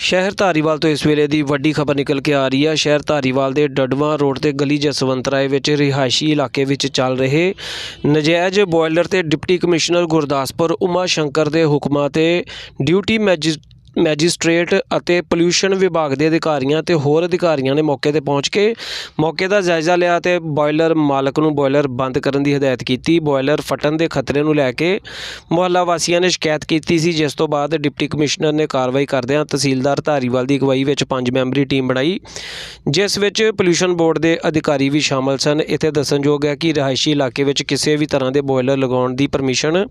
ਸ਼ਹਿਰ ਧਾਰੀਵਾਲ ਤੋਂ ਇਸ ਵੇਲੇ ਦੀ ਵੱਡੀ ਖਬਰ ਨਿਕਲ ਕੇ ਆ ਰਹੀ ਹੈ। ਸ਼ਹਿਰ ਧਾਰੀਵਾਲ ਦੇ ਡਡਵਾਂ ਰੋਡ ਤੇ ਗਲੀ ਜਸਵੰਤ ਰਾਏ ਵਿੱਚ ਰਿਹਾਇਸ਼ੀ ਇਲਾਕੇ ਵਿੱਚ ਚੱਲ ਰਹੇ ਨਜਾਇਜ਼ ਬੋਇਲਰ ਤੇ ਡਿਪਟੀ ਕਮਿਸ਼ਨਰ ਗੁਰਦਾਸਪੁਰ ਉਮਾ ਸ਼ੰਕਰ ਦੇ ਹੁਕਮਾਂ ਤੇ ਡਿਊਟੀ ਮੈਜਿਸ ਮੈਜਿਸਟ੍ਰੇਟ ਅਤੇ ਪੋਲਿਊਸ਼ਨ ਵਿਭਾਗ ਦੇ ਅਧਿਕਾਰੀਆਂ ਤੇ ਹੋਰ ਅਧਿਕਾਰੀਆਂ ਨੇ ਮੌਕੇ ਤੇ ਪਹੁੰਚ ਕੇ ਮੌਕੇ ਦਾ ਜਾਇਜ਼ਾ ਲਿਆ ਤੇ ਬੋਇਲਰ ਮਾਲਕ ਨੂੰ ਬੋਇਲਰ ਬੰਦ ਕਰਨ ਦੀ ਹਦਾਇਤ ਕੀਤੀ। ਬੋਇਲਰ ਫਟਣ ਦੇ ਖਤਰੇ ਨੂੰ ਲੈ ਕੇ ਮੁਹੱਲਾ ਵਾਸੀਆਂ ਨੇ ਸ਼ਿਕਾਇਤ ਕੀਤੀ ਸੀ। ਜਿਸ ਤੋਂ ਬਾਅਦ ਡਿਪਟੀ ਕਮਿਸ਼ਨਰ ਨੇ ਕਾਰਵਾਈ ਕਰਦਿਆਂ ਤਹਿਸੀਲਦਾਰ ਧਾਰੀਵਾਲ ਦੀ ਅਗਵਾਈ ਵਿੱਚ ਪੰਜ ਮੈਂਬਰੀ ਟੀਮ ਬਣਾਈ, ਜਿਸ ਵਿੱਚ ਪੋਲਿਊਸ਼ਨ ਬੋਰਡ ਦੇ ਅਧਿਕਾਰੀ ਵੀ ਸ਼ਾਮਲ ਸਨ। ਇੱਥੇ ਦੱਸਣਯੋਗ ਹੈ ਕਿ ਰਿਹਾਇਸ਼ੀ ਇਲਾਕੇ ਵਿੱਚ ਕਿਸੇ ਵੀ ਤਰ੍ਹਾਂ ਦੇ ਬੋਇਲਰ ਲਗਾਉਣ ਦੀ ਪਰਮਿਸ਼ਨ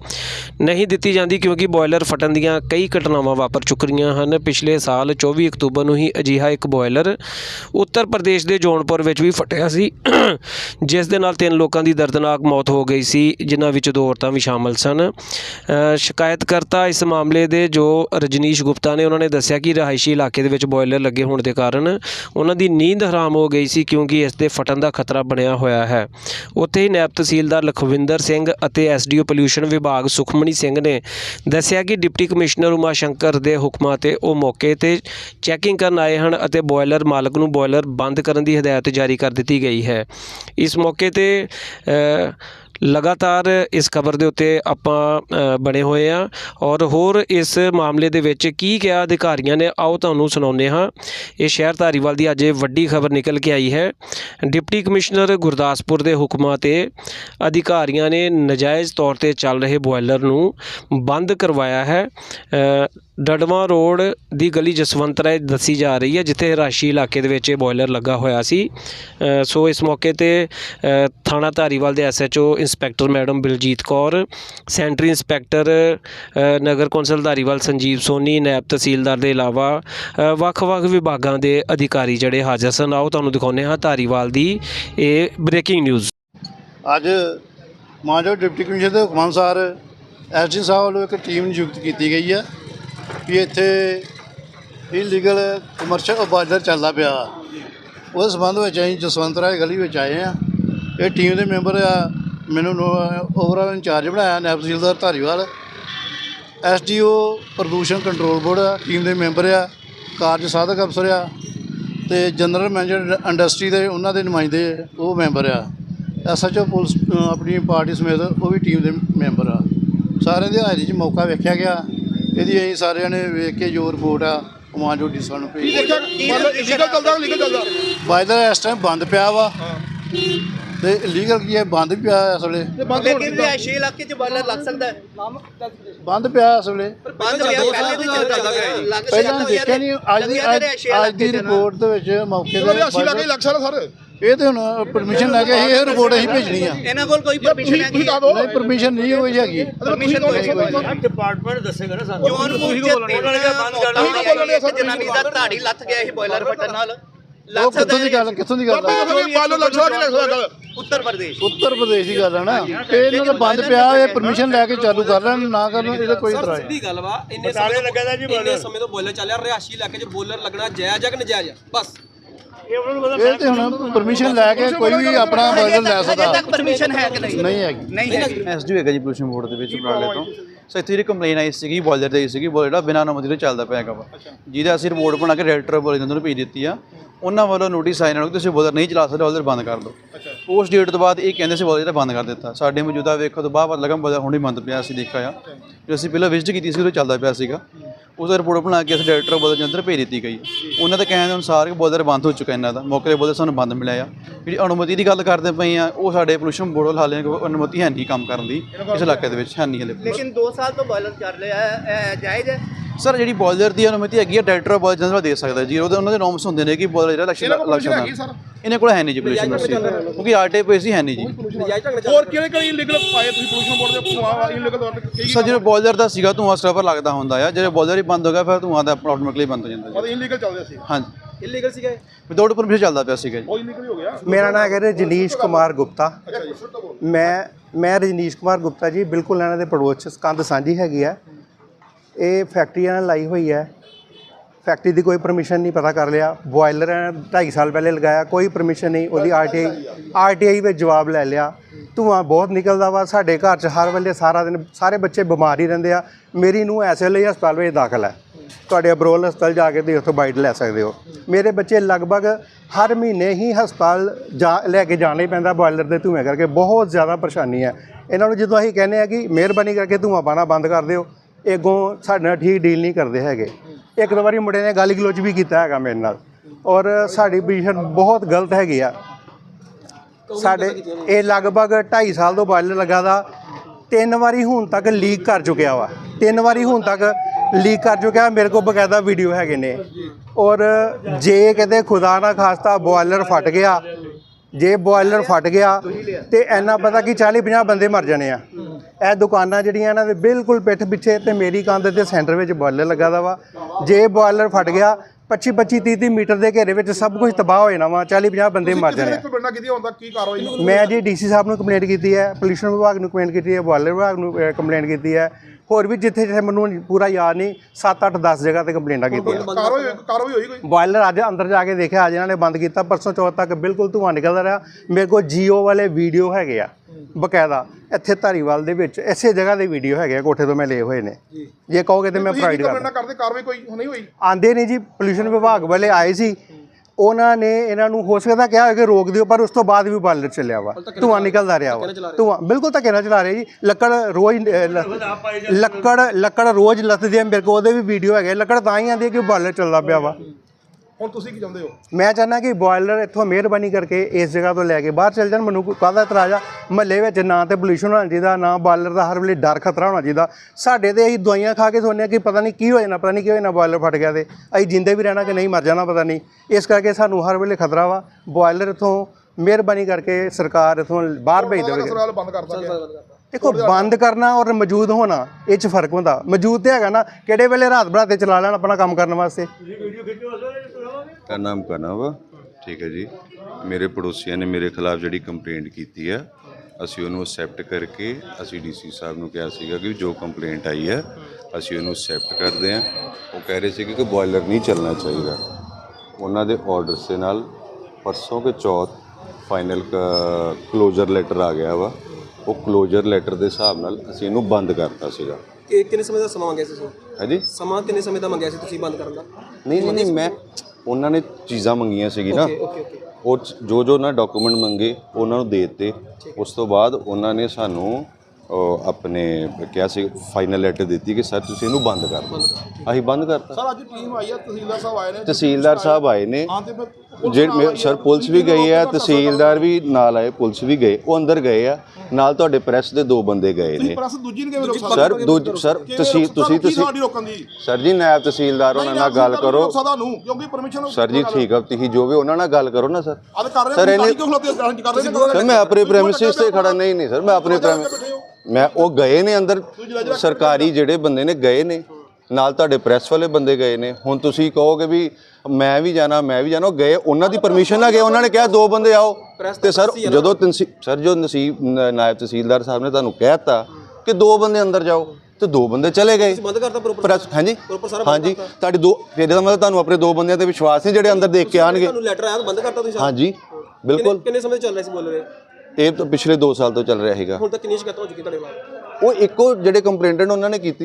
ਨਹੀਂ ਦਿੱਤੀ ਜਾਂਦੀ, ਕਿਉਂਕਿ ਬੋਇਲਰ ਫਟਣ ਦੀਆਂ ਕਈ ਘਟਨਾਵਾਂ ਵਾਪਰ ਚੁੱਕੀਆਂ ਹਨ, ਪਿਛਲੇ ਸਾਲ 24 ਅਕਤੂਬਰ ਨੂੰ ਹੀ ਅਜਿਹਾ ਇੱਕ ਬੋਇਲਰ ਉੱਤਰ ਪ੍ਰਦੇਸ਼ ਦੇ ਜੌਨਪੁਰ ਵਿੱਚ ਵੀ ਫਟਿਆ ਸੀ। ਜਿਸ ਦੇ ਨਾਲ ਤਿੰਨ ਲੋਕਾਂ ਦੀ ਦਰਦਨਾਕ ਮੌਤ ਹੋ ਗਈ ਸੀ, ਜਿਨ੍ਹਾਂ ਵਿੱਚ ਦੋ ਔਰਤਾਂ ਵੀ ਸ਼ਾਮਲ ਸਨ। ਸ਼ਿਕਾਇਤਕਰਤਾ ਇਸ ਮਾਮਲੇ ਦੇ ਜੋ ਰਜਨੀਸ਼ ਗੁਪਤਾ ਨੇ, ਉਹਨਾਂ ਨੇ ਦੱਸਿਆ ਕਿ ਰਿਹਾਇਸ਼ੀ ਇਲਾਕੇ ਦੇ ਵਿੱਚ ਬੋਇਲਰ ਲੱਗੇ ਹੋਣ ਦੇ ਕਾਰਨ ਉਹਨਾਂ ਦੀ ਨੀਂਦ ਹਰਾਮ ਹੋ ਗਈ ਸੀ, ਕਿਉਂਕਿ ਇਸ ਦੇ ਫਟਣ ਦਾ ਖਤਰਾ ਬਣਿਆ ਹੋਇਆ ਹੈ। ਉੱਥੇ ਹੀ ਨਾਇਬ ਤਹਿਸੀਲਦਾਰ ਲਖਵਿੰਦਰ ਸਿੰਘ ਅਤੇ ਐਸਡੀਓ ਪੋਲਿਊਸ਼ਨ ਵਿਭਾਗ ਸੁਖਮਣੀ ਸਿੰਘ ਨੇ ਦੱਸਿਆ ਕਿ ਡਿਪਟੀ ਕਮਿਸ਼ਨਰ ਉਮਾ ਸ਼ੰਕਰ ਦੇ ਹੁਕਮ ਤੇ ਉਹ ਮੌਕੇ ਤੇ ਚੈਕਿੰਗ ਕਰਨ ਆਏ ਹਨ ਅਤੇ ਬੋਇਲਰ ਮਾਲਕ ਨੂੰ ਬੋਇਲਰ ਬੰਦ ਕਰਨ ਦੀ ਹਦਾਇਤ ਜਾਰੀ ਕਰ ਦਿੱਤੀ ਗਈ ਹੈ। ਇਸ ਮੌਕੇ ਤੇ ਲਗਾਤਾਰ ਇਸ ਖਬਰ ਦੇ ਉੱਤੇ ਆਪਾਂ ਬਣੇ ਹੋਏ ਆ ਔਰ ਹੋਰ ਇਸ ਮਾਮਲੇ ਦੇ ਵਿੱਚ ਕੀ ਕਿਹਾ ਅਧਿਕਾਰੀਆਂ ਨੇ, ਆਓ ਤੁਹਾਨੂੰ ਸੁਣਾਉਂਦੇ ਹਾਂ। ਇਹ ਸ਼ਹਿਰ ਧਾਰੀਵਾਲ ਦੀ ਅੱਜ ਵੱਡੀ ਖਬਰ ਨਿਕਲ ਕੇ ਆਈ ਹੈ। ਡਿਪਟੀ ਕਮਿਸ਼ਨਰ ਗੁਰਦਾਸਪੁਰ ਦੇ ਹੁਕਮਾਂ ਤੇ ਅਧਿਕਾਰੀਆਂ ਨੇ ਨਜਾਇਜ਼ ਤੌਰ ਤੇ ਚੱਲ ਰਹੇ ਬੋਇਲਰ ਨੂੰ ਬੰਦ ਕਰਵਾਇਆ ਹੈ। ਡਡਵਾਂ ਰੋਡ ਦੀ ਗਲੀ ਜਸਵੰਤ ਰਾਏ ਦੱਸੀ ਜਾ ਰਹੀ ਹੈ, ਜਿੱਥੇ ਰਾਸ਼ੀ ਇਲਾਕੇ ਦੇ ਵਿੱਚ ਇਹ ਬੋਇਲਰ ਲੱਗਾ ਹੋਇਆ ਸੀ। ਸੋ ਇਸ ਮੌਕੇ ਤੇ ਥਾਣਾ ਧਾਰੀਵਾਲ ਦੇ SHO inspector madam Biljit Kaur, sanitary inspector ਨਗਰ ਕੌਂਸਲ ਧਾਰੀਵਾਲ ਸੰਜੀਵ ਸੋਨੀ ਨਾਇਬ ਤਹਿਸੀਲਦਾਰ ਦੇ ਇਲਾਵਾ ਵੱਖ-ਵੱਖ ਵਿਭਾਗਾਂ ਦੇ ਅਧਿਕਾਰੀ ਜਿਹੜੇ ਹਾਜ਼ਰ ਸਨ। ਆਓ ਤੁਹਾਨੂੰ ਦਿਖਾਉਂਦੇ ਹਾਂ ਧਾਰੀਵਾਲ ਦੀ ਇਹ ਬ੍ਰੇਕਿੰਗ ਨਿਊਜ਼ ਅੱਜ ਮਾਨਯੋਗ ਡਿਪਟੀ ਕਮਿਸ਼ਨਰ ਦੇ ਹੁਕਮ ਅਨੁਸਾਰ ਐਸਡੀ ਸਾਹਿਬ ਵੱਲੋਂ ਇੱਕ ਟੀਮ ਨਿਯੁਕਤ ਕੀਤੀ ਗਈ ਹੈ। ਵੀ ਇੱਥੇ ਇਲੀਗਲ ਕਮਰਸ਼ੀਅਲ ਬਾਜ਼ਾਰ ਚੱਲਦਾ ਪਿਆ। ਉਹਦੇ ਸੰਬੰਧ ਵਿੱਚ ਅਸੀਂ ਜਸਵੰਤ ਰਾਏ ਗਲੀ ਵਿੱਚ ਆਏ ਆ ਇਹ ਟੀਮ ਦੇ ਮੈਂਬਰ ਆ। ਮੈਨੂੰ ਓਵਰਆਲ ਇੰਚਾਰਜ ਬਣਾਇਆ ਨਾਇਬ ਤਹਿਸੀਲਦਾਰ ਧਾਰੀਵਾਲ। ਐਸਡੀਓ ਪ੍ਰਦੂਸ਼ਣ ਕੰਟਰੋਲ ਬੋਰਡ ਆ ਟੀਮ ਦੇ ਮੈਂਬਰ ਆ, ਕਾਰਜ ਸਾਧਕ ਅਫਸਰ ਆ। ਤੇ ਜਨਰਲ ਮੈਨੇਜਰ ਇੰਡਸਟਰੀ ਦੇ ਉਹਨਾਂ ਦੇ ਨੁਮਾਇੰਦੇ ਉਹ ਮੈਂਬਰ ਆ। ਐਸਐਚਓ ਪੁਲਿਸ ਆਪਣੀ ਪਾਰਟੀ ਸਮੇਤ ਉਹ ਵੀ ਟੀਮ ਦੇ ਮੈਂਬਰ ਆ। ਸਾਰਿਆਂ ਦੀ ਹਾਜ਼ਰੀ 'ਚ ਮੌਕਾ ਵੇਖਿਆ ਗਿਆ। ਇਹਦੀ ਅਸੀਂ ਸਾਰਿਆਂ ਨੇ ਵੇਖ ਕੇ ਜੋ ਰਿਪੋਰਟ ਆ ਕਮਾਂਡੋ ਡੀਸਾ ਨੂੰ ਭੇਜੀ। ਮਤਲਬ ਲੀਗਲ ਚੱਲਦਾ ਲੀਗਲ ਚੱਲਦਾ। ਬਾਇਦਰ ਇਸ ਟਾਈਮ ਬੰਦ ਪਿਆ ਵਾ। ਤੇ ਲੀਗਲ ਕੀ ਹੈ? ਬੰਦ ਵੀ ਪਿਆ ਇਸ ਵੇਲੇ। ਤੇ ਲੇਕਿਨ ਰਿਹਾਇਸ਼ੀ ਇਲਾਕੇ 'ਚ ਬਾਲਰ ਲੱਗ ਸਕਦਾ ਹੈ। ਬੰਦ ਪਿਆ ਇਸ ਵੇਲੇ। ਬੰਦ ਪਿਆ ਪਹਿਲੇ ਵੀ ਚੱਲਦਾ ਹੈ ਲੱਗ ਪਹਿਲਾਂ ਦੇਖਿਆ ਨਹੀਂ ਅੱਜ ਦੀ ਅੱਜ ਦੀ ਰਿਪੋਰਟ ਦੇ ਵਿੱਚ ਮੌਕੇ ਚਲੋ ਰਿਆਸੀ ਲੱਗੇ ਤੇ ਲੱਗ ਸਕਦਾ ਸਰ ਇਹ ਤੇ ਹੁਣ ਪਰਮਿਸ਼ਨ ਲੈ ਕੇ ਇਹ ਰਿਪੋਰਟ ਅਸੀਂ ਭੇਜਣੀ ਆ। ਇਹਨਾਂ ਕੋਲ ਕੋਈ ਪਰਮਿਸ਼ਨ ਹੈ? ਨਹੀਂ ਪਰਮਿਸ਼ਨ ਨਹੀਂ ਹੋਈ ਹੈਗੀ। ਪਰਮਿਸ਼ਨ ਕੋਈ ਡਿਪਾਰਟਮੈਂਟ ਦੱਸੇਗਾ ਨਾ ਸਾਨੂੰ। ਜੋਨਪੁਰ ਤੁਸੀਂ ਚ ਬੋਲੋ ਤਿੰਨ ਉਹਨਾਂ ਨੇ ਬੰਦ ਕਰ ਇੱਕ ਜਨਾਨੀ ਦਾ ਧਾੜੀ ਲੱਥ ਗਿਆ ਸੀ ਬੋਇਲਰ ਫਟਣ ਨਾਲ। ਉਹ ਕਿੱਥੋਂ ਦੀ ਗੱਲ ਕਿੱਥੋਂ ਦੀ ਗੱਲ ਆ? ਬਾਲੋ ਸਕਦਾ ਕਿ ਲੱਗ ਸਕਦਾ ਉੱਤਰ ਪ੍ਰਦੇਸ਼। ਉੱਤਰ ਪ੍ਰਦੇਸ਼ ਦੀ ਗੱਲ ਹੈ ਨਾ। ਤੇ ਇਹਨਾਂ ਦਾ ਬੰਦ ਪਿਆ ਇਹ ਪਰਮਿਸ਼ਨ ਲੈ ਕੇ ਚਾਲੂ ਕਰ ਲੈਣ ਨਾ ਕਰਨ ਇਹਦਾ ਕੋਈ ਇਤਰਾਜ਼ ਨਹੀਂ। ਸਿੱਧੀ ਗੱਲ ਵਾ ਇੰਨੇ ਸਮੇਂ ਲੱਗਾ ਦਾ ਜੀ ਇੰਨੇ ਬੋਲਰ। ਸਮੇਂ ਤੋਂ ਬੋਲਰ ਚੱਲਿਆ ਰਿਹਾਸ਼ੀ ਇਲਾਕੇ 'ਚ ਬੋਲਰ ਲੱਗਣਾ ਜਾਇਜ਼ ਆ ਕਿ ਨਜਾਇਜ਼ ਆ? ਬਸ। ਇਹ ਉਹਨਾਂ ਨੂੰ ਪਤਾ ਇਹ ਤੇ ਹੁਣ ਪਰਮਿਸ਼ਨ ਲੈ ਕੇ ਕੋਈ ਵੀ ਆਪਣਾ ਬਰਗਰ ਲੈ ਸਕਦਾ। ਤੱਕ ਪਰਮਿਸ਼ਨ ਹੈ ਕਿ ਨਹੀਂ? ਨਹੀਂ ਹੈਗੀ। ਨਹੀਂ ਹੈ ਐਸਡੀ ਹੈਗਾ। ਜੀ ਪੋਲੂਸ਼ਨ ਬੋਰਡ ਦੇ ਵਿੱਚ ਉਪਰਾਲੇ ਤੋਂ। ਸੋ ਇੱਥੇ ਜਿਹੜੀ ਕੰਪਲੇਨ ਆਈ ਸੀਗੀ ਬੋਇਲਰ ਦੀ ਆਈ ਸੀਗੀ ਬੋਇਲਰ ਜਿਹੜਾ ਬਿਨਾਂ ਅਨੁਮਤੀ ਤੋਂ ਚੱਲਦਾ ਪਿਆ ਹੈਗਾ ਵਾ। ਜਿਹਦਾ ਅਸੀਂ ਰਿਪੋਰਟ ਬਣਾ ਕੇ ਡਾਇਰੈਕਟਰ ਬੋਲੇ ਨੂੰ ਭੇਜ ਦਿੱਤੀ ਆ। ਉਹਨਾਂ ਵੱਲੋਂ ਨੋਟਿਸ ਆਇਆ ਨਾਲ ਕਿ ਤੁਸੀਂ ਬੋਇਲਰ ਨਹੀਂ ਚਲਾ ਸਕਦੇ ਬੋਇਲਰ ਬੰਦ ਕਰ ਦਿਓ। ਉਸ ਡੇਟ ਤੋਂ ਬਾਅਦ ਇਹ ਕਹਿੰਦੇ ਸੀ ਬੋਇਲਰ ਬੰਦ ਕਰ ਦਿੱਤਾ। ਸਾਡੇ ਮੌਜੂਦਾ ਵੇਖੋ ਤੋਂ ਬਾਅਦ ਪਤਾ ਲੱਗਾ ਬੋਇਲਰ ਹੁਣੇ ਬੰਦ ਪਿਆ ਅਸੀਂ ਦੇਖਿਆ ਆ। ਜੋ ਅਸੀਂ ਪਹਿਲਾਂ ਵਿਜ਼ਿਟ ਕੀਤੀ ਸੀ ਉਹ ਚੱਲਦਾ ਪਿਆ ਸੀਗਾ। ਉਸ ਰਿਪੋਰਟ ਬਣਾ ਕੇ ਅਸੀਂ ਡਾਇਰੈਕਟਰ ਬੋਲਰ ਦੇ ਭੇਜ ਦਿੱਤੀ ਗਈ। ਉਹਨਾਂ ਦੇ ਕਹਿਣ ਦੇ ਅਨੁਸਾਰ ਕਿ ਬੋਲਰ ਬੰਦ ਹੋ ਚੁੱਕਾ ਇਹਨਾਂ ਦਾ। ਮੌਕੇ ਤੇ ਬੋਲਰ ਸਾਨੂੰ ਬੰਦ ਮਿਲਿਆ ਆ। ਜਿਹੜੀ ਅਨੁਮਤੀ ਦੀ ਗੱਲ ਕਰਦੇ ਪਏ ਆ, ਉਹ ਸਾਡੇ ਪੋਲੂਸ਼ਨ ਬੋਰਡ ਵੱਲ ਹਾਲੇ ਅਨੁਮਤੀ ਹੈ ਨਹੀਂ ਕੰਮ ਕਰਨ ਦੀ। ਇਸ ਇਲਾਕੇ ਦੇ ਵਿੱਚ ਹੈ ਨਹੀਂ ਹਲੇ। ਲੇਕਿਨ 2 ਸਾਲ ਤੋਂ ਬੋਇਲਰ ਚੱਲ ਰਿਹਾ ਜਾਇਜ਼ ਹੈ? ਸਰ ਜਿਹੜੀ ਬੋਲਰ ਦੀ ਅਨੁਮਤੀ ਹੈਗੀ ਹੈ ਡਾਇਰੈਕਟਰ ਬੋਲਰ ਜਨਰਲ ਦੇ ਸਕਦਾ ਜੀ ਉਹਦੇ ਉਹਨਾਂ ਦੇ ਨੋਮਸ ਹੁੰਦੇ ਨੇ ਕਿ ਬੋਲਰ ਜਿਹੜਾ ਇਲੈਕਸ਼ਨ ਹੈਗੀ ਸਰ। ਇਹਨਾਂ ਕੋਲ ਹੈ ਨਹੀਂ ਜੀ ਪੋਲੂਸ਼ਨ ਕਿਉਂਕਿ ਆਰਟੀਏ ਪੇ ਸੀ ਹੈ ਨਹੀਂ ਜੀ। ਹੋਰ ਕਿਹੜੇ ਕਿਹੜੇ ਇਲੀਗਲ ਪਾਏ ਤੁਸੀਂ ਪੋਲੂਸ਼ਨ ਬੋਰਡ ਦੇ ਪੁਆ ਇਲੀਗਲ ਤੌਰ ਤੇ ਸਰ ਜਿਹੜਾ ਬੋਲਰ ਦਾ ਸੀਗਾ ਧੂਆਂ ਸਰਵਰ ਲੱਗਦਾ ਹੁੰਦਾ ਆ। ਜਿਹੜੇ ਬੋਲਰ ਹੀ ਬੰਦ ਹੋ ਗਿਆ ਫਿਰ ਧੂਆਂ ਦਾ ਆਟੋਮੈਟਿਕਲੀ ਬੰਦ ਹੋ ਜਾਂਦਾ ਜੀ। ਇਲੀਗਲ ਚੱਲਦੇ ਸੀ। ਹਾਂਜੀ। ਇਲੀਗਲ ਸੀਗਾ ਇਹ? ਵਿਦਆਊਟ ਪਰਮਿਸ਼ਨ ਚੱਲਦਾ ਪਿਆ ਸੀਗਾ ਜੀ। ਉਹ ਇਲੀਗਲ ਹੋ ਗਿਆ। ਮੇਰਾ ਨਾਮ ਹੈ ਰਜਨੀਸ਼ ਕੁਮਾਰ ਗੁਪਤਾ। ਮੈਂ ਮੈਂ ਰਜਨੀਸ਼ ਕੁਮਾਰ ਗੁਪਤਾ ਜੀ ਬਿਲਕੁਲ ਇਹਨਾਂ ਦੇ ਪੜੋਸ 'ਚ ਸਕੰਦ ਸਾਂਝੀ ਹੈਗੀ ਹੈ ਇਹ ਫੈਕਟਰੀ ਇਹਨਾਂ ਲਾਈ ਹੋਈ ਹੈ। ਫੈਕਟਰੀ ਦੀ ਕੋਈ ਪਰਮਿਸ਼ਨ ਨਹੀਂ ਪਤਾ ਕਰ ਲਿਆ। ਬੋਇਲਰ 2.5 ਸਾਲ ਪਹਿਲੇ ਲਗਾਇਆ, ਕੋਈ ਪਰਮਿਸ਼ਨ ਨਹੀਂ। ਉਹਦੀ ਆਰਟੀਆਈ ਆਰਟੀਆਈ ਵਿੱਚ ਜਵਾਬ ਲੈ ਲਿਆ। ਧੂਆਂ ਬਹੁਤ ਨਿਕਲਦਾ ਵਾ। ਸਾਡੇ ਘਰ 'ਚ ਹਰ ਵੇਲੇ ਸਾਰਾ ਦਿਨ ਸਾਰੇ ਬੱਚੇ ਬਿਮਾਰ ਹੀ ਰਹਿੰਦੇ ਆ। ਮੇਰੀ ਨੂੰ ਐਸੇ ਲਈ ਹਸਪਤਾਲ ਵਿੱਚ ਦਾਖਲ ਹੈ। ਤੁਹਾਡੇ ਅਬਰੋਲ ਹਸਪਤਾਲ ਜਾ ਕੇ ਤੁਸੀਂ ਉੱਥੋਂ ਬਾਈਟ ਲੈ ਸਕਦੇ ਹੋ। ਮੇਰੇ ਬੱਚੇ ਲਗਭਗ ਹਰ ਮਹੀਨੇ ਹੀ ਹਸਪਤਾਲ ਜਾ ਲੈ ਕੇ ਜਾਣਾ ਹੀ ਪੈਂਦਾ ਬੋਇਲਰ ਦੇ ਧੂਏ ਕਰਕੇ। ਬਹੁਤ ਜ਼ਿਆਦਾ ਪਰੇਸ਼ਾਨੀ ਹੈ। ਇਹਨਾਂ ਨੂੰ ਜਦੋਂ ਅਸੀਂ ਕਹਿੰਦੇ ਆ ਕਿ ਮਿਹਰਬਾਨੀ ਕਰਕੇ ਧੂੰਆਂ ਪਾਣਾ ਬੰਦ ਕਰ ਦਿਓ। ਇਹ ਅੱਗੋਂ ਸਾਡੇ ਨਾਲ ਠੀਕ ਡੀਲ ਨਹੀਂ ਕਰਦੇ ਹੈਗੇ। ਇੱਕ ਦੋ ਵਾਰੀ ਮੁੰਡੇ ਨੇ ਗਾਲੀ ਗਲੋਚ ਵੀ ਕੀਤਾ ਹੈਗਾ ਮੇਰੇ ਨਾਲ। ਔਰ ਸਾਡੀ ਪੋਜੀਸ਼ਨ ਬਹੁਤ ਗਲਤ ਹੈਗੀ ਆ। ਸਾਡੇ ਇਹ ਲਗਭਗ 2.5 ਸਾਲ ਤੋਂ ਬਾਇਲਰ ਲੱਗਾ ਦਾ ਤਿੰਨ ਵਾਰੀ ਹੁਣ ਤੱਕ ਲੀਕ ਕਰ ਚੁੱਕਿਆ ਵਾ। ਤਿੰਨ ਵਾਰੀ ਹੁਣ ਤੱਕ ਲੀਕ ਕਰ ਚੁੱਕਿਆ, ਮੇਰੇ ਕੋਲ ਬਕਾਇਦਾ ਵੀਡੀਓ ਹੈਗੇ ਨੇ। ਔਰ ਜੇ ਕਿਤੇ ਖੁਦਾ ਨਾ ਖਾਸਤਾ ਬੋਇਲਰ ਫਟ ਗਿਆ, ਜੇ ਬੋਇਲਰ ਫਟ ਗਿਆ, ਤੇ ਇੰਨਾ ਪਤਾ ਕਿ 40 50 ਬੰਦੇ ਮਰ ਜਾਣੇ ਆ। ਇਹ ਦੁਕਾਨਾਂ ਜਿਹੜੀਆਂ ਇਹਨਾਂ ਦੇ ਬਿਲਕੁਲ ਪਿੱਠ ਪਿੱਛੇ ਤੇ ਮੇਰੀ ਕੰਧ ਦੇ ਸੈਂਟਰ ਵਿੱਚ ਬੋਇਲਰ ਲੱਗਾ ਦਾ ਵਾ। ਜੇ ਬੋਇਲਰ ਫਟ ਗਿਆ 25 25 30 30 ਮੀਟਰ ਦੇ ਘੇਰੇ ਵਿੱਚ ਸਭ ਕੁਝ ਤਬਾਹ ਹੋ ਜਾਣਾ ਵਾ 40 50 ਬੰਦੇ ਮਰ ਜਾਣੇ ਆ। ਕੰਪਲੇਂਟਾਂ ਕੀਤੀ ਹੁੰਦਾ ਕੀ ਕਾਰਵਾਈ ਹੋਈ? ਮੈਂ ਜੀ ਡੀਸੀ ਸਾਹਿਬ ਨੂੰ ਕੰਪਲੇਂਟ ਕੀਤੀ ਹੈ ਪੋਲਿਊਸ਼ਨ ਵਿਭਾਗ ਨੂੰ ਕੰਪਲੇਂਟ ਕੀਤੀ ਹੈ ਬੋਇਲਰ ਵਿਭਾਗ ਨੂੰ ਕੰਪਲੇਂਟ ਕੀਤੀ ਹੈ। ਹੋਰ ਵੀ ਜਿੱਥੇ ਜਿੱਥੇ ਮੈਨੂੰ ਪੂਰਾ ਯਾਦ ਨਹੀਂ 7 8 10 ਜਗ੍ਹਾ ਤੇ ਕੰਪਲੇਂਟਾਂ ਕੀਤੀਆਂ। ਕਾਰਵਾਈ ਹੋਈ- ਕਾਰਵਾਈ ਹੋਈ ਕੋਈ? ਬੋਇਲਰ ਅੱਜ ਅੰਦਰ ਜਾ ਕੇ ਦੇਖਿਆ ਅੱਜ ਇਹਨਾਂ ਨੇ ਬੰਦ ਕੀਤਾ ਪਰਸੋਂ ਚੌਥ ਤੱਕ ਬਿਲਕੁਲ ਧੂੰਆਂ ਨਿਕਲਦਾ ਰਿਹਾ। ਮੇਰੇ ਕੋਲ ਜੀਓ ਵਾਲੇ ਵੀਡੀਓ ਹੈਗੇ ਆ ਬਕਾਇਦਾ। ਇੱਥੇ ਧਾਰੀਵਾਲ ਦੇ ਵਿੱਚ ਇਸੇ ਜਗ੍ਹਾ ਦੇ ਵੀਡੀਓ ਹੈਗੇ ਆ ਕੋਠੇ ਤੋਂ ਮੈਂ ਲਏ ਹੋਏ ਨੇ। ਜੇ। ਕਹੋਗੇ ਤੇ ਮੈਂ ਪ੍ਰੋਵਾਈਡ ਕਰ ਕਰਦੇ? ਕਾਰਵਾਈ ਕੋਈ ਨਹੀਂ ਹੋਈ? ਆਂਦੇ ਨਹੀਂ ਜੀ ਪੋਲਿਊਸ਼ਨ ਵਿਭਾਗ ਵਾਲੇ ਆਏ ਸੀ ਉਹਨਾਂ ਨੇ ਇਹਨਾਂ ਨੂੰ ਹੋ ਸਕਦਾ ਕਿਹਾ ਹੋਇਆ ਕਿ ਰੋਕ ਦਿਓ ਪਰ ਉਸ ਤੋਂ ਬਾਅਦ ਵੀ ਬਾਲਰ ਚੱਲਿਆ ਵਾ। ਧੂੰਆਂ ਨਿਕਲਦਾ ਰਿਹਾ ਵਾ। ਧੂੰਆਂ ਬਿਲਕੁਲ ਧੱਕੇ ਨਾਲ ਚਲਾ ਰਹੇ ਜੀ। ਲੱਕੜ ਰੋਜ਼ ਲੱਕੜ ਲੱਕੜ ਰੋਜ਼ ਲੱਥਦੀ ਹੈ ਮੇਰੇ ਕੋਲ ਉਹਦੇ ਵੀ ਵੀਡੀਓ ਹੈਗੇ ਲੱਕੜ ਤਾਂ ਹੀ ਆਂਦੀ ਹੈ ਕਿ ਬਾਲਰ ਚੱਲਦਾ ਪਿਆ ਵਾ। ਹੁਣ ਤੁਸੀਂ ਕੀ ਚਾਹੁੰਦੇ ਹੋ? ਮੈਂ ਚਾਹੁੰਦਾ ਕਿ ਬੋਇਲਰ ਇੱਥੋਂ ਮਿਹਰਬਾਨੀ ਕਰਕੇ ਇਸ ਜਗ੍ਹਾ ਤੋਂ ਲੈ ਕੇ ਬਾਹਰ ਚੱਲ ਜਾਣ। ਮੈਨੂੰ ਕਾਹਦਾ ਇਤਰਾਜ਼ ਆ? ਮਹੱਲੇ ਵਿੱਚ ਨਾ ਤੇ ਪੋਲੂਸ਼ਨ ਹੋਣਾ ਚਾਹੀਦਾ ਨਾ ਬਾਇਲਰ ਦਾ ਹਰ ਵੇਲੇ ਡਰ ਖਤਰਾ ਹੋਣਾ ਚਾਹੀਦਾ। ਸਾਡੇ ਤੇ ਅਸੀਂ ਦਵਾਈਆਂ ਖਾ ਕੇ ਹਾਂ ਕਿ ਪਤਾ ਨਹੀਂ ਕੀ ਹੋ ਜਾਣਾ ਪਤਾ ਨਹੀਂ ਕੀ ਹੋ ਜਾਣਾ ਬੋਇਲਰ ਫਟ ਗਿਆ ਤੇ। ਅਸੀਂ ਜਿੰਦੇ ਵੀ ਰਹਿਣਾ ਕਿ ਨਹੀਂ ਮਰ ਜਾਣਾ ਪਤਾ ਨਹੀਂ। ਇਸ ਕਰਕੇ ਸਾਨੂੰ ਹਰ ਵੇਲੇ ਖਤਰਾ ਵਾ। ਬੋਇਲਰ ਇੱਥੋਂ ਮਿਹਰਬਾਨੀ ਕਰਕੇ ਸਰਕਾਰ ਇੱਥੋਂ ਬਾਹਰ ਭੇਜ ਦੇਵੇ। ਸਵਾਲ ਬੰਦ ਦੇਖੋ ਬੰਦ ਕਰਨਾ ਔਰ ਮੌਜੂਦ ਹੋਣਾ ਇਹ ਚ ਫ਼ਰਕ ਹੁੰਦਾ। ਮੌਜੂਦ ਤੇ ਹੈਗਾ ਨਾ ਕਿਹੜੇ ਵੇਲੇ ਰਾਤ ਬਰਾਤੇ ਚਲਾ ਲੈਣ ਆਪਣਾ ਕੰਮ ਕਰਨ ਵਾਸਤੇ। का नाम कनव ਠੀਕ ਹੈ ਜੀ ਮੇਰੇ ਪੜੋਸੀਆਂ ਨੇ ਮੇਰੇ ਖਿਲਾਫ ਜਿਹੜੀ ਕੰਪਲੇਂਟ ਕੀਤੀ ਹੈ ਅਸੀਂ ਉਹਨੂੰ ਅਸੈਪਟ ਕਰਕੇ ਅਸੀਂ ਡੀਸੀ ਸਾਹਿਬ ਨੂੰ ਕਿਹਾ ਸੀਗਾ ਕਿ ਜੋ ਕੰਪਲੇਂਟ ਆਈ ਹੈ ਅਸੀਂ ਉਹਨੂੰ ਅਸੈਪਟ ਕਰਦੇ ਹਾਂ ਉਹ ਕਹਿ ਰਹੇ ਸੀ ਕਿ ਬੋਇਲਰ ਨਹੀਂ ਚੱਲਣਾ ਚਾਹੀਦਾ ਉਹਨਾਂ ਦੇ ਆਰਡਰਸ ਦੇ ਨਾਲ ਪਰਸੋਂ ਕੇ ਚੌਥ ਫਾਈਨਲ ਕਲੋਜ਼ਰ ਲੈਟਰ ਆ ਗਿਆ ਵਾ ਉਹ ਕਲੋਜ਼ਰ ਲੈਟਰ ਦੇ ਹਿਸਾਬ ਨਾਲ ਅਸੀਂ ਇਹਨੂੰ ਬੰਦ ਕਰਤਾ ਸੀਗਾ ਕਿ ਕਿੰਨੇ ਸਮੇਂ ਦਾ ਸਮਾਂ ਮੰਗਿਆ ਸੀ ਤੁਸੀਂ ਹਾਂਜੀ ਸਮਾਂ ਕਿੰਨੇ ਸਮੇਂ ਦਾ ਮੰਗਿਆ ਸੀ ਤੁਸੀਂ ਬੰਦ ਕਰਨ ਦਾ ਨਹੀਂ ਨਹੀਂ ਨਹੀਂ ਮੈਂ ਉਹਨਾਂ ਨੇ ਚੀਜ਼ਾਂ ਮੰਗੀਆਂ ਸੀਗੀ ਨਾ। ਓਕੇ ਓਕੇ ਉਹ 'ਚ ਜੋ ਜੋ ਨਾ ਡਾਕੂਮੈਂਟ ਮੰਗੇ ਉਹਨਾਂ ਨੂੰ ਦੇ ਦਿੱਤੇ। ਉਸ ਤੋਂ ਬਾਅਦ ਉਹਨਾਂ ਨੇ ਸਾਨੂੰ ਅਹ, ਆਪਣੇ ਕਿਹਾ ਸੀ ਫਾਈਨਲ ਲੈਟਰ ਦਿੱਤੀ ਕਿ ਸਰ ਤੁਸੀਂ ਇਹਨੂੰ ਬੰਦ ਕਰ ਦਿਓ। ਅਸੀਂ ਬੰਦ ਕਰਤਾ। ਸਰ ਅੱਜ ਟੀਮ ਆਈ ਹੈ ਤਹਿਸੀਲਦਾਰ ਸਾਹਿਬ ਆਏ ਨੇ ਤਹਿਸੀਲਦਾਰ ਸਾਹਿਬ ਆਏ ਨੇ। ਹਾਂ ਤੇ ਫਿਰ ਜਿਹੜੇ ਸਰ ਪੁਲਿਸ ਵੀ ਗਈ ਹੈ ਤਹਿਸੀਲਦਾਰ ਵੀ ਨਾਲ ਆਏ ਪੁਲਿਸ ਵੀ ਗਏ ਉਹ ਅੰਦਰ ਗਏ ਆ। ਨਾਲ ਤੁਹਾਡੇ ਪ੍ਰੈਸ ਦੇ ਦੋ ਬੰਦੇ ਗਏ ਨੇ। ਪ੍ਰੈਸ ਦੂਜੀ ਨੂੰ ਕਿਵੇਂ ਰੋਕ ਸਕਦੇ ਸਰ ਦੂਜ ਸਰ ਤੁਸੀਂ ਤੁਸੀਂ ਤੁਸੀਂ ਸਾਡੀ ਰੋਕਣ ਦੀ। ਸਰ ਜੀ ਨਾਇਬ ਤਹਿਸੀਲਦਾਰ ਉਹਨਾਂ ਨਾਲ ਗੱਲ ਕਰੋ। ਸਰ ਜੀ ਠੀਕ ਆ ਤੁਸੀਂ ਜੋ ਵੀ ਉਹਨਾਂ ਨਾਲ ਗੱਲ ਕਰੋ ਨਾ ਸਰ। ਸਰ, ਇਹਨੇ- ਸਰ ਮੈਂ ਆਪਣੇ ਪ੍ਰੈਮਿਸਿਸ ਤੇ ਖੜਾ ਨਹੀਂ ਨਹੀਂ ਸਰ ਮੈਂ ਆਪਣੇ ਪ੍ਰੈਮਿਸ ਮੈਂ ਉਹ ਗਏ ਨੇ ਅੰਦਰ ਸਰਕਾਰੀ ਜਿਹੜੇ ਬੰਦੇ ਨੇ ਗਏ ਨੇ। ਨਾਲ ਤੁਹਾਡੇ ਪ੍ਰੈਸ ਵਾਲੇ ਬੰਦੇ ਗਏ ਨੇ। ਹੁਣ ਤੁਸੀਂ ਕਹੋਗੇ ਵੀ ਮੈਂ ਵੀ ਜਾਣਾ ਮੈਂ ਵੀ ਜਾਣਾ। ਗਏ ਉਹਨਾਂ ਦੀ ਪਰਮਿਸ਼ਨ ਨਾਲ ਗਏ ਉਹਨਾਂ ਨੇ ਕਿਹਾ ਦੋ ਬੰਦੇ ਆਓ। ਤੇ ਸਰ ਜਦੋਂ ਸਰ ਜੋ ਨਸੀਬ ਨਾਇਬ ਤਹਿਸੀਲਦਾਰ ਸਾਹਿਬ ਨੇ ਤੁਹਾਨੂੰ ਕਹਿਤਾ ਕਿ ਦੋ ਬੰਦੇ ਅੰਦਰ ਜਾਓ ਤੇ ਦੋ ਬੰਦੇ ਚਲੇ ਗਏ। ਬੰਦ ਕਰਤਾ ਪ੍ਰੋਪਰ ਪ੍ਰੈਸ ਹਾਂਜੀ। ਹਾਂਜੀ। ਤੁਹਾਡੇ ਦੋ ਇਹਦਾ ਮਤਲਬ ਤੁਹਾਨੂੰ ਆਪਣੇ ਦੋ ਬੰਦਿਆਂ ਤੇ ਵਿਸ਼ਵਾਸ ਨਹੀਂ ਜਿਹੜੇ ਅੰਦਰ ਦੇਖ ਕੇ ਆਣਗੇ ਤੁਹਾਨੂੰ ਲੈਟਰ ਆਇਆ ਤਾਂ ਬੰਦ ਕਰਤਾ ਤੁਸੀਂ? ਹਾਂਜੀ। ਬਿਲਕੁਲ। ਕਿੰਨੇ- ਸਮੇਂ ਚੱਲ ਰਿਹਾ ਸੀ ਬੋਲ ਰਹੇ? ਇਹ ਤਾਂ ਪਿਛਲੇ 2 ਸਾਲ ਤੋਂ ਚੱਲ ਰਿਹਾ ਹੈਗਾ। ਹੁਣ ਤੱਕ ਕਿੰਨੀ ਸ਼ਿਕਾਇਤਾਂ ਹੋ ਚੁੱਕੀ ਤੁਹਾਡੇ ਨਾਲ ਉਹ ਇੱਕੋ ਜਿਹੜੇ ਕੰਪਲੇਂਟੈਂਟ ਉਹਨਾਂ ਨੇ ਕੀਤੀ।